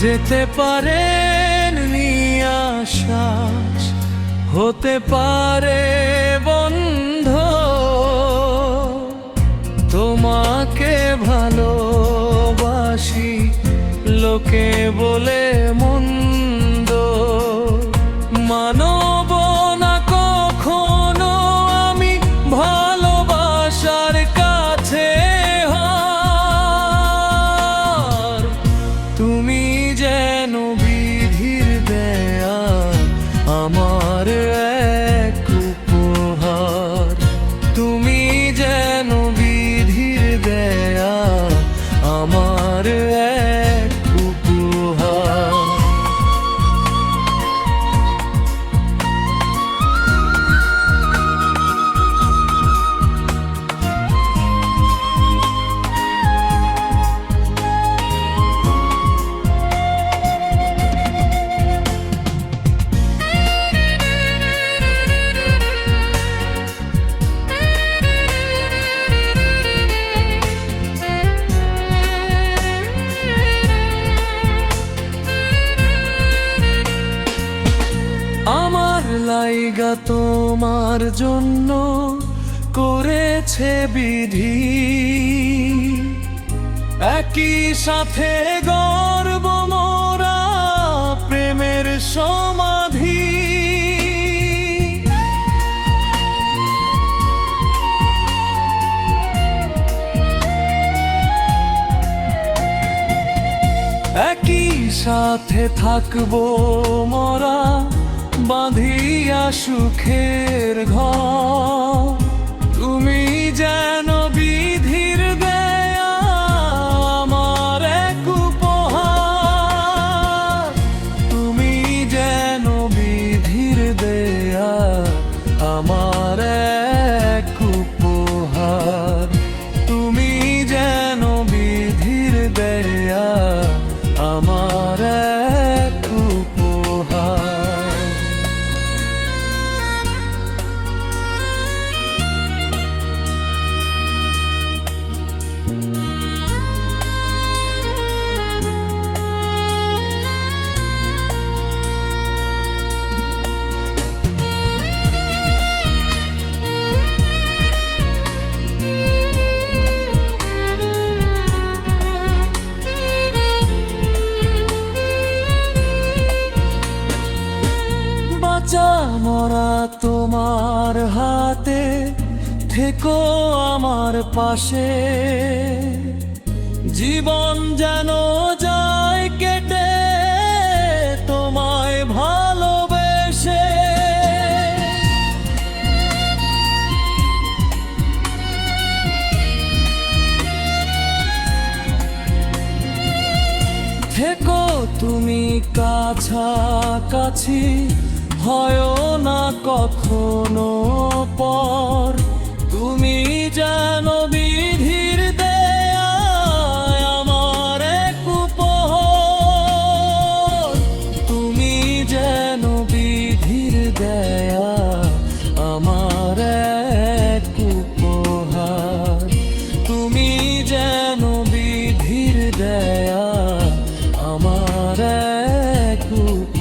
যেতে পারেন আশাস হতে পারে বন্ধ। তোমাকে ভালোবাসি লোকে বলে লাইগা তোমার জন্য করেছে বিধি। একই সাথে গর্ব মোরা প্রেমের সমাধি। একই সাথে থাকব মরা বাঁধিয়া সুখের ঘর। তুমি যেন বিধির দেয়া আমার এক উপহার। তুমি যেন বিধির দেয়া আমার এক উপহার। তুমি যেন বিধির দেয়া তোমার হাতে থেকো আমার পাশে। জীবন যেন যায় কেটে তোমায় ভালোবেসে। থেকো তুমি কাছাকাছি হয় না কখনো পর। তুমি যেন বিধির দেয়া আমার এক তুমি যেন বিধির দেয়া আমার এক উপহার। তুমি যেন বিধির দেয়া আমার উপহার